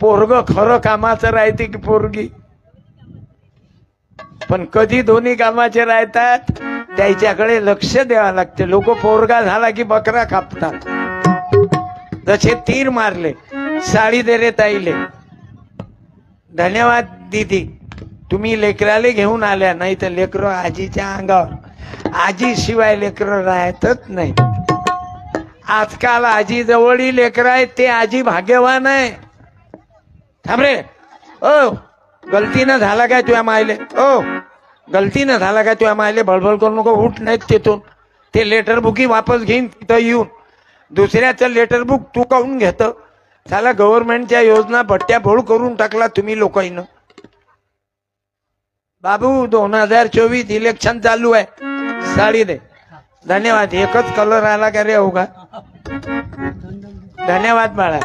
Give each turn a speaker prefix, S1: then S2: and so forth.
S1: पोरग खरं कामाचं राहते की पोरगी? पण कधी दोन्ही कामाचे राहतात त्याच्याकडे लक्ष द्यावं लागते. लोक पोरगा झाला की बकरा कापतात. जसे तीर मारले साडी दे रे ताईले. धन्यवाद दीदी. तुम्ही लेकराले घेऊन आल्या नाही तर लेकर आजीच्या अंगावर. आजी शिवाय लेकर राहतच नाही आजकाल आजी जवळी लेकर आहेत ते आजी भाग्यवान आहे. थांब रे. ओ गलतीनं झाला काय तुझ्या मायले? ओ गलतीनं झाला काय तुझ्या मायले? बळबळ करू नको उठ नाहीत तिथून. ते लेटर बुकी वापस घेईन तिथं येऊन. दुसऱ्याचं लेटर बुक तू काढून घेत. साला गव्हर्नमेंटच्या योजना भट्ट्या भोळ करून टाकला तुम्ही लोकांना. बाबू दोन हजार चोवीस इलेक्शन चालू आहे. साडी दे. धन्यवाद. एकच कलर आला का रे हो का धन्यवाद बाळा.